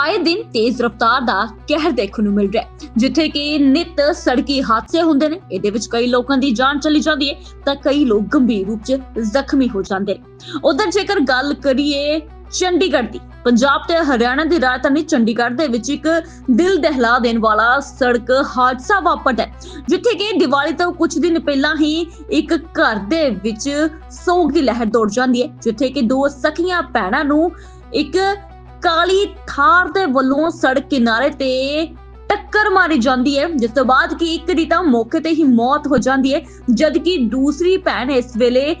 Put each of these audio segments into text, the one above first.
ਆਏ ਦਿਨ ਤੇਜ਼ ਰਫ਼ਤਾਰ ਦਾ ਕਹਿਰ ਦੇਖਣ ਨੂੰ ਮਿਲ ਰਿਹਾ ਹੈ, ਜਿੱਥੇ ਕਿ ਨਿਤ ਸੜਕੀ ਹਾਦਸੇ ਹੁੰਦੇ ਨੇ। ਇਹਦੇ ਵਿੱਚ ਕਈ ਲੋਕਾਂ ਦੀ ਜਾਨ ਚਲੀ ਜਾਂਦੀ ਹੈ, ਤਾਂ ਕਈ ਲੋਕ ਗੰਭੀਰ ਰੂਪ 'ਚ ਜ਼ਖਮੀ ਹੋ ਜਾਂਦੇ ਨੇ। ਉਧਰ ਜੇਕਰ ਗੱਲ ਕਰੀਏ ਚੰਡੀਗੜ੍ਹ ਦੀ, ਪੰਜਾਬ ਤੇ ਹਰਿਆਣਾ ਦੀ ਰਾਜਧਾਨੀ ਚੰਡੀਗੜ੍ਹ ਦੇ ਵਿੱਚ ਇੱਕ ਦਿਲ ਦਹਿਲਾ ਦੇਣ ਵਾਲਾ ਸੜਕ ਹਾਦਸਾ ਵਾਪਰਦਾ ਹੈ, ਜਿੱਥੇ ਕਿ ਦੀਵਾਲੀ ਤੋਂ ਕੁਝ ਦਿਨ ਪਹਿਲਾਂ ਹੀ ਇੱਕ ਘਰ ਦੇ ਵਿੱਚ ਸੋਗ ਦੀ ਲਹਿਰ ਦੌੜ ਜਾਂਦੀ ਹੈ, ਜਿੱਥੇ ਕਿ ਦੋ ਸਖੀਆਂ ਭੈਣਾਂ ਨੂੰ ਇੱਕ ਕਾਲੀ ਥਾਰ ਦੇ ਵੱਲੋਂ ਸੜਕ ਕਿਨਾਰੇ ਤੇ ਟੱਕਰ ਮਾਰੀ ਜਾਂਦੀ ਹੈ, ਜਿਸ ਤੋਂ ਬਾਅਦ ਕਿ ਇੱਕ ਦੀ ਤਾਂ ਮੌਕੇ ਤੇ ਹੀ ਮੌਤ ਹੋ ਜਾਂਦੀ ਹੈ, ਜਦਕਿ ਦੂਸਰੀ ਭੈਣ ਇਸ ਵੇਲੇ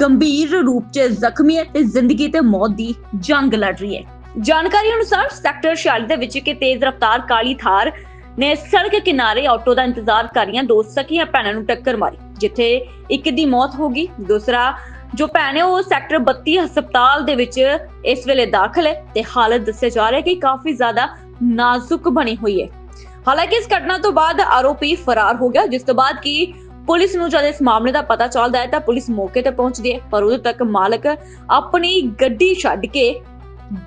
ਗੰਭੀਰ ਰੂਪ 'ਚ ਜ਼ਖਮੀ ਹੈ ਤੇ ਜ਼ਿੰਦਗੀ ਤੇ ਮੌਤ ਦੀ ਜੰਗ ਲੜ ਰਹੀ ਹੈ। ਜਾਣਕਾਰੀ ਅਨੁਸਾਰ ਸੈਕਟਰ 46 ਦੇ ਵਿੱਚ ਇੱਕ ਤੇਜ਼ ਰਫ਼ਤਾਰ ਕਾਲੀ ਥਾਰ ਨੇ ਸੜਕ ਕਿਨਾਰੇ ਆਟੋ ਦਾ ਇੰਤਜ਼ਾਰ ਕਰ ਰਹੀਆਂ ਦੋ ਸਕੀਆਂ ਭੈਣਾਂ ਨੂੰ ਟੱਕਰ ਮਾਰੀ, ਜਿੱਥੇ ਇੱਕ ਦੀ ਮੌਤ ਹੋ ਗਈ, ਦੂਸਰਾ ਜੋ ਭੈਣ ਹੈ, ਉਹ ਸੈਕਟਰ 32 ਹਸਪਤਾਲ ਦੇ ਵਿੱਚ ਇਸ ਵੇਲੇ ਦਾਖਲ ਹੈ ਤੇ ਹਾਲਤ ਦੱਸਿਆ ਜਾ ਰਿਹਾ ਹੈ ਕਿ ਕਾਫੀ ਜ਼ਿਆਦਾ ਨਾਜ਼ੁਕ ਬਣੀ ਹੋਈ ਹੈ। ਹਾਲਾਂਕਿ ਇਸ ਘਟਨਾ ਤੋਂ ਬਾਅਦ ਆਰੋਪੀ ਫਰਾਰ ਹੋ ਗਿਆ, ਜਿਸ ਤੋਂ ਬਾਅਦ ਕਿ ਪੁਲਿਸ ਨੂੰ ਜਦ ਇਸ ਮਾਮਲੇ ਦਾ ਪਤਾ ਚੱਲਦਾ ਹੈ ਤਾਂ ਪੁਲਿਸ ਮੌਕੇ ਤੇ ਪਹੁੰਚਦੀ ਹੈ, ਪਰ ਉਦੋਂ ਤੱਕ ਮਾਲਕ ਆਪਣੀ ਗੱਡੀ ਛੱਡ ਕੇ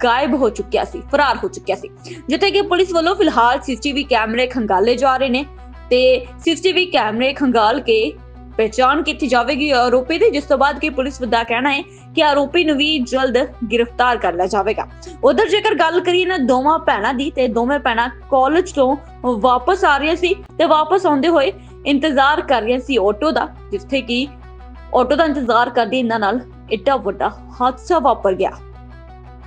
ਗਾਇਬ ਹੋ ਚੁੱਕਿਆ ਸੀ, ਫਰਾਰ ਹੋ ਚੁੱਕਿਆ ਸੀ। ਜਿੱਥੇ ਕਿ ਪੁਲਿਸ ਵੱਲੋਂ ਫਿਲਹਾਲ ਸੀਸੀਟੀਵੀ ਕੈਮਰੇ ਖੰਗਾਲੇ ਜਾ ਰਹੇ ਨੇ ਤੇ ਸੀਸੀਟੀਵੀ ਕੈਮਰੇ ਖੰਗਾਲ ਕੇ ਪਹਿਚਾਣ ਕੀਤੀ ਜਾਵੇਗੀ ਆਰੋਪੀ ਦੀ ਜਿਸ ਤੋਂ ਬਾਅਦ ਕਿ ਪੁਲਿਸ ਦਾ ਕਹਿਣਾ ਹੈ ਕਿ ਆਰੋਪੀ ਨੂੰ ਵੀ ਜਲਦ ਗ੍ਰਿਫਤਾਰ ਕਰ ਲਿਆ ਜਾਵੇਗਾ ਉਧਰ ਜੇਕਰ ਗੱਲ ਕਰੀਏ ਨਾ ਦੋਵਾਂ ਭੈਣਾਂ ਦੀ ਤੇ ਦੋਵੇਂ ਭੈਣਾਂ ਕਾਲਜ ਤੋਂ ਵਾਪਸ ਆ ਰਹੀਆਂ ਸੀ ਤੇ ਵਾਪਸ ਆਉਂਦੇ ਹੋਏ ਇੰਤਜ਼ਾਰ ਕਰ ਰਹੀਆਂ ਸੀ ਆਟੋ ਦਾ ਜਿੱਥੇ ਕਿ ਆਟੋ ਦਾ ਇੰਤਜ਼ਾਰ ਕਰਦੇ ਇਹਨਾਂ ਨਾਲ ਇੱਡਾ ਵੱਡਾ ਹਾਦਸਾ ਵਾਪਰ ਗਿਆ